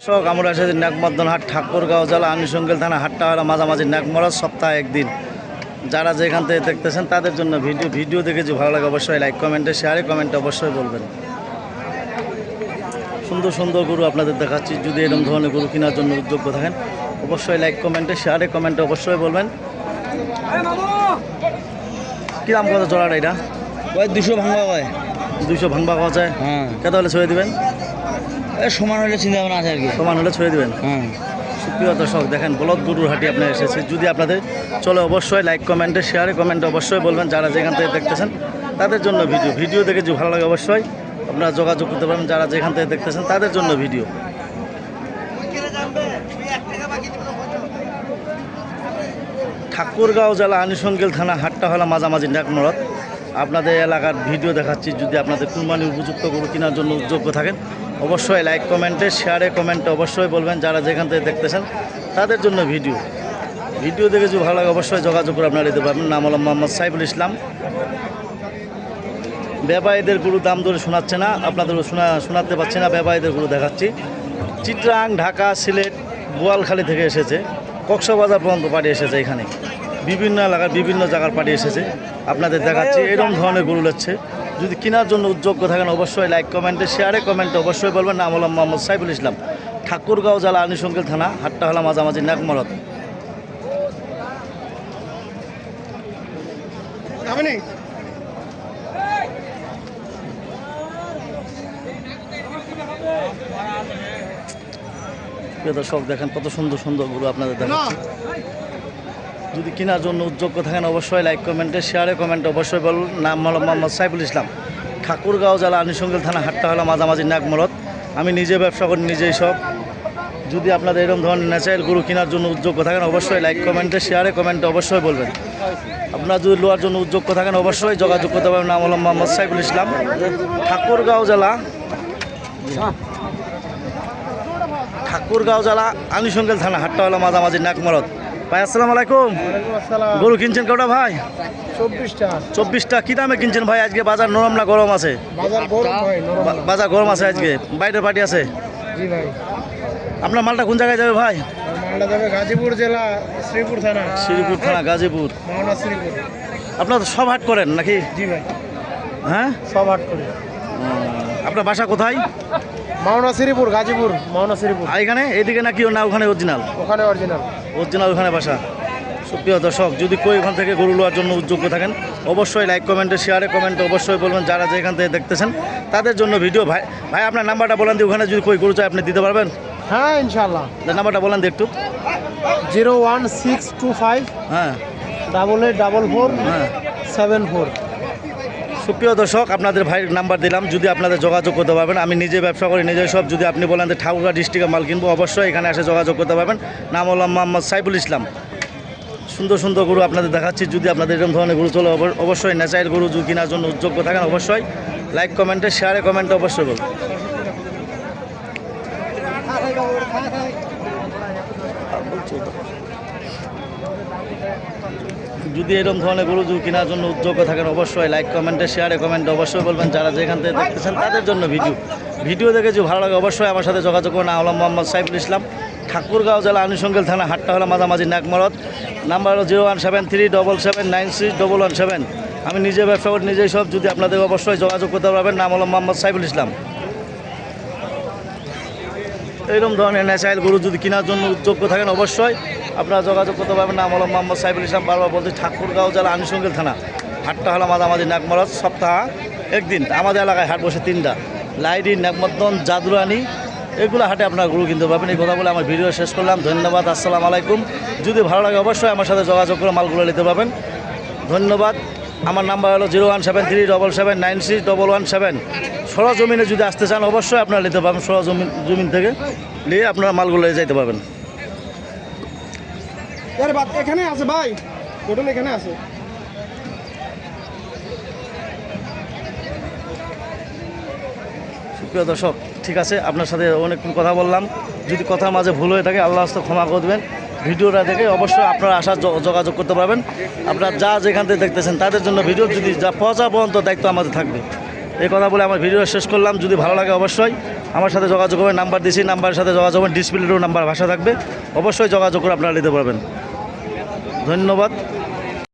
দর্শক আমরা এসেছি নাকমদ্দন হাট ঠাকুরগাঁও জেলা আনিসঙ্গেল থানা হাটটা হলো মাঝামাঝি নাকমরাজ সপ্তাহে একদিন। যারা যেখান থেকে দেখতেছেন তাদের জন্য ভিডিও ভিডিও দেখে যে ভালো লাগে অবশ্যই লাইক কমেন্টে শেয়ারে কমেন্টে অবশ্যই বলবেন। সুন্দর সুন্দর গরু আপনাদের দেখাচ্ছি যদি এরকম ধরনের গরু কেনার জন্য উদ্যোগ্য থাকেন অবশ্যই লাইক কমেন্টে শেয়ারে কমেন্টে অবশ্যই বলবেন। কী দাম কত জোড়াটা এটা? ওই দুশো ভাঙা হয়। দুইশো ভাঙবা পাওয়া যায়? হ্যাঁ। কত হলে ছড়িয়ে দেবেন? সমান হলে চিন্তা ভাবনা আছে আর কি। সমান হলে ছড়িয়ে দেবেন? হ্যাঁ। সুপ্রিয় দর্শক দেখেন বলদ গরুর হাটি আপনার এসেছে যদি আপনাদের চলে অবশ্যই লাইক কমেন্টে শেয়ারে কমেন্টে অবশ্যই বলবেন। যারা যেখান থেকে দেখতেছেন তাদের জন্য ভিডিও ভিডিও দেখে যদি ভালো লাগে অবশ্যই আপনারা যোগাযোগ করতে পারবেন। যারা যেখান থেকে দেখতেছেন তাদের জন্য ভিডিও ঠাকুরগাঁও জেলা আনুষঙ্গিল থানা হাটটা হলো মাঝামাঝি ডাকমরত আপনাদের এলাকার ভিডিও দেখাচ্ছি। যদি আপনাদের কুরবানি উপযুক্ত গরু কেনার জন্য উদ্যোগ্য থাকেন অবশ্যই লাইক কমেন্টে শেয়ারে কমেন্টে অবশ্যই বলবেন যারা যেখান থেকে দেখতেছেন, তাদের জন্য ভিডিও ভিডিও দেখে যদি ভালো লাগে, অবশ্যই যোগাযোগ করে আপনারা দিতে পারবেন। নাম হলো মোহাম্মদ সাইফুল ইসলাম। ব্যবসায়ীদের গরু দাম ধরে শোনাচ্ছে না আপনাদের শোনা, শোনাতে পারছি না ব্যবসায়ীদের গুরু দেখাচ্ছি। চিত্রাং, ঢাকা, সিলেট বোয়ালখালী থেকে এসেছে। কক্সবাজার পর্যন্ত পাড়ি এসেছে এখানে। বিভিন্ন এলাকার বিভিন্ন জায়গার পাড়ি এসেছে। আপনাদের দেখাচ্ছি এরকম ধরনের গরু লাগছে যদি কেনার জন্য উদ্যোগ্য থাকেন অবশ্যই লাইক কমেন্টে শেয়ারে কমেন্টে অবশ্যই বলবেন। নাম হলাম মোহাম্মদ সাইফুল ইসলাম ঠাকুরগাঁও জেলা আনুষঙ্গিল থানা হাটটা হলা মাঝামাঝি নাকমরত প্রিয় দর্শক দেখেন কত সুন্দর সুন্দর গরু আপনাদের দেখাচ্ছি। যদি কেনার জন্য উদ্যোগ্য থাকেন, অবশ্যই লাইক কমেন্টে শেয়ারে কমেন্টে অবশ্যই বলুন। নাম হলো মোহাম্মদ সাইফুল ইসলাম। ঠাকুরগাঁও জেলা আনুষঙ্গিল থানা হাটটা হলো মাঝামাঝি নাকমরত আমি নিজে ব্যবসা করি, নিজেই সব। যদি আপনাদের এরকম ধরনের ন্যাচারাল গরু কেনার জন্য উদ্যোগ্য থাকেন, অবশ্যই লাইক কমেন্টে শেয়ারে কমেন্টে অবশ্যই বলবেন। আপনারা যদি লোয়ার জন্য উদ্যোগ্য থাকেন, অবশ্যই যোগাযোগ করতে পারবেন। নাম হলো মোহাম্মদ সাইফুল ইসলাম। ঠাকুরগাঁও জেলা ঠাকুরগাঁও জেলা আনুষঙ্গিল থানা হাট্টাওয়ালা মাঝামাঝি নাকমরত ভাই আসসালামু আলাইকুম। গরু কিনছেন কটা ভাই? চব্বিশটা। চব্বিশটা। কি দামে কিনছেন ভাই? আজকে বাজার নরম না গরম আছে? বাজার গরম আছে আজকে। বাইরের পার্টি আছে? আপনার মালটা কোন জায়গায় যাবে ভাই? গাজীপুর জেলা শ্রীপুর থানা। শ্রীপুর থানা গাজীপুর। আপনার সব হাট করেন নাকি? জি ভাই। হ্যাঁ? সব হাট করি। আপনার বাসা কোথায়? মাওনা শ্রীপুর গাজীপুর। মাওনা শ্রীপুর আর এখানে এদিকে নাকি না ওখানে অরিজিনাল? ওখানে অরিজিনাল। অরিজিনাল ওখানে বাসা সুপ্রিয় দর্শক যদি কেউ এখান থেকে গরু লোয়ার জন্য উদ্যোগ্য থাকেন অবশ্যই লাইক কমেন্টে শেয়ারে কমেন্টে অবশ্যই বলবেন। যারা যেখান থেকে দেখতেছেন তাদের জন্য ভিডিও ভাই ভাই আপনার নাম্বারটা বলেন দিই ওখানে যদি কই গরু চাই আপনি দিতে পারবেন? হ্যাঁ ইনশাল্লাহ যে নাম্বারটা বলেন দিই একটু। Zero one six two five হ্যাঁ। ডাবল এইট ডাবল ফোর হ্যাঁ। Seven four. সুপ্রিয় দর্শক, আপনাদের ভাইয়ের নাম্বার দিলাম। যদি আপনাদের যোগাযোগ করতে পারবেন, আমি নিজে ব্যবসা করি, নিজে সব। যদি আপনি বলেন যে ঠাকুরগাঁ ডিস্ট্রিক্টে মাল কিনবো, অবশ্যই এখানে এসে যোগাযোগ করতে পারবেন। নাম হলাম মোহাম্মদ সাইফুল ইসলাম। সুন্দর সুন্দর গরু আপনাদের দেখাচ্ছি। যদি আপনাদের এরকম ধরনের গরু চলে অবশ্যই ন্যাচারাল গরু যদি কেনার জন্য উদ্যোগ্য থাকেন, অবশ্যই লাইক কমেন্টে শেয়ারে কমেন্টে অবশ্যই বলুন যদি এরকম ধরনের গরু যদি কেনার জন্য উদ্যোগ্য থাকেন, অবশ্যই লাইক কমেন্টে শেয়ারে কমেন্টে অবশ্যই বলবেন। যারা যেখান থেকে দেখতেছেন, তাদের জন্য ভিডিও ভিডিও দেখে যদি ভালো লাগে, অবশ্যই আমার সাথে যোগাযোগ করুন। আলম মোহাম্মদ সাইফুল ইসলাম। ঠাকুরগাঁও জেলা আনুষঙ্গিল থানা, হাটটা হলো মাঝামাঝি নাকমরত নাম্বার হলো zero one seven three double seven nine six double one seven আমি নিজে ব্যবসা করি, নিজেই সব। যদি আপনাদের অবশ্যই যোগাযোগ করতে পারবেন, নাম হলো মোহাম্মদ সাইফুল ইসলাম। এইরকম ধরনের ন্যাচারাল গরু যদি কেনার জন্য উদ্যোগ্য থাকেন, অবশ্যই আপনারা যোগাযোগ করতে পারবেন নাম হলো মোহাম্মদ সাইফুল ইসলাম বারবার বলছি, ঠাকুরগাঁও জেলা আনুষঙ্গিল থানা। হাটটা হলো মাঝামাঝি নাকমরত সপ্তাহ একদিন। আমাদের এলাকায় হাট বসে তিনটা। লাইডি নাকমদ্দন জাদুরানি, এগুলো হাটে আপনারা গরু কিনতে পারবেন। এই কথা বলে আমার ভিডিও শেষ করলাম। ধন্যবাদ, আসসালামু আলাইকুম। যদি ভালো লাগে অবশ্যই আমার সাথে যোগাযোগ করে মালগুলো নিতে পারবেন। ধন্যবাদ। আমার নাম্বার হলো zero one seven three double seven nine six double one seven. সরজমিনে যদি আসতে চান, অবশ্যই আপনারা নিতে পারবেন। সরজমিন জমিন থেকে নিয়ে আপনারা মালগুলো যাইতে পারবেন। আরে বাদ, এখানে আছে ভাই। হোটেল এখানে আছে। সুপ্রিয় দর্শক, ঠিক আছে, আপনার সাথে অনেকক্ষণ কথা বললাম। যদি কথার মাঝে ভুল হয়ে থাকে আল্লাহ হস্তে ক্ষমা করে দেবেন। ভিডিওটা দেখে অবশ্যই আপনারা আসার যোগাযোগ করতে পারবেন। আপনারা যা যেখান থেকে দেখতেছেন, তাদের জন্য ভিডিও যদি যা পৌঁছা পর্যন্ত দায়িত্ব আমাদের থাকবে। এই কথা বলে আমার ভিডিও শেষ করলাম। যদি ভালো লাগে অবশ্যই আমার সাথে যোগাযোগ করবেন, নাম্বার দিয়েছি নাম্বারের সাথে যোগাযোগ করবেন ডিসপ্লেরও নাম্বার ভাষা থাকবে। অবশ্যই যোগাযোগ করে আপনারা নিতে পারবেন। ধন্যবাদ।